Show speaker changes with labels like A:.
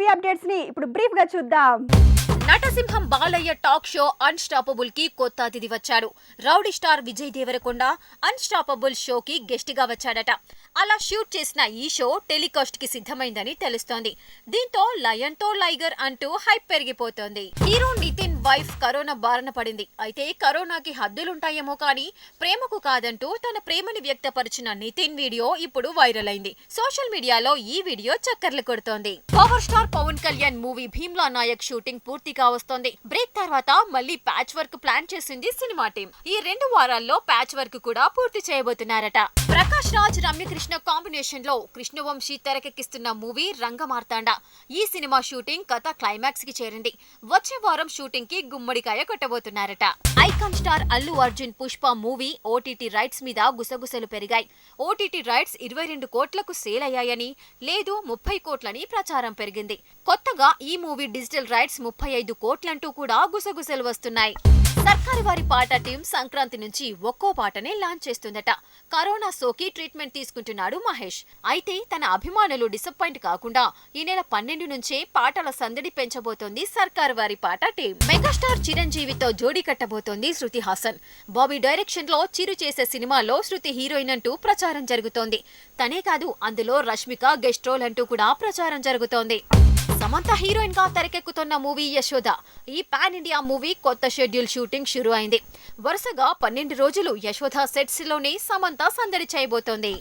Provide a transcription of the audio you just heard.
A: Movie అప్డేట్స్ని ఇప్పుడు బ్రీఫ్గా చూద్దాం.
B: నటసింహం బాలయ్య టాక్ షో అన్స్టాపబుల్కి కొత్త అతిథి వచ్చాడు. Rowdy star Vijay Deverakonda unstoppable షోకి గెస్ట్గా వచ్చాడట. అలా షూట్ చేసిన ఈ షో టెలికాస్ట్కి సిద్ధమైందని తెలుస్తోంది. దీంతో లయన్తో లైగర్ అంటూ హైప్ పెరిగిపోతోంది. హీరో నితిన్ వైఫ్ కరోనా బారిన పడింది. అయితే కరోనాకి హద్దులుంటాయేమో కానీ ప్రేమకు కాదంటూ తన ప్రేమని వ్యక్తపరిచిన నితిన్ వీడియో ఇప్పుడు వైరల్ అయింది. సోషల్ మీడియాలో ఈ వీడియో చక్కర్లు కొడుతోంది. Power star Pawan Kalyan movie Bheemla Nayak shooting పూర్తిగా వస్తోంది. బ్రేక్ తర్వాత మళ్ళీ ప్యాచ్ వర్క్ ప్లాన్ చేసింది సినిమా టీం. ఈ రెండు వారాల్లో ప్యాచ్ వర్క్ కూడా పూర్తి చేయబోతున్నారట. ప్రకాష్ రాజ్ రమ్యకృష్ణ కాంబినేషన్లో కృష్ణవంశీ తెరకెక్కిస్తున్న మూవీ రంగమార్తాండ. ఈ సినిమా షూటింగ్ కథ క్లైమాక్స్కి చేరింది. వచ్చే వారం షూటింగ్కి గుమ్మడికాయ కొట్టబోతున్నారట. Icon star Allu Arjun Pushpa movie OTT rights మీద గుసగుసలు పెరిగాయి. ఓటీటీ రైట్స్ ఇరవై రెండు కోట్లకు సేల్ అయ్యాయని లేదు ముప్పై కోట్లని ప్రచారం పెరిగింది. కొత్తగా ఈ మూవీ డిజిటల్ రైట్స్ ముప్పై ఐదు కోట్లంటూ కూడా గుసగుసలు వస్తున్నాయి. సర్కారు వారి పాట టీం సంక్రాంతి నుంచి ఒక్కో పాటనే లాంచ్ చేస్తుందట. కరోనా సోకి ట్రీట్మెంట్ తీసుకుంటున్నాడు మహేష్. అయితే తన అభిమానులు డిసప్పాయింట్ కాకుండా ఈ నెల పన్నెండు నుంచే పాటల సందడి పెంచబోతోంది సర్కారు వారి పాట టీం. మెగాస్టార్ చిరంజీవితో జోడీ కట్టబోతోంది శృతి హాసన్. బాబీ డైరెక్షన్లో చిరు చేసే సినిమాలో శృతి హీరోయిన్ అంటూ ప్రచారం జరుగుతోంది. తనే కాదు అందులో రష్మిక గెస్ట్ రోల్ అంటూ కూడా ప్రచారం జరుగుతోంది. సమంత హీరోయిన్గా తెరకెక్కుతున్న మూవీ యశోద. ఈ పాన్ ఇండియా మూవీ కొత్త షెడ్యూల్ షూటింగ్ షురు అయింది. వరుసగా పన్నెండు రోజులు యశోద సెట్స్లోనే సమంత సందడి చేయబోతోంది.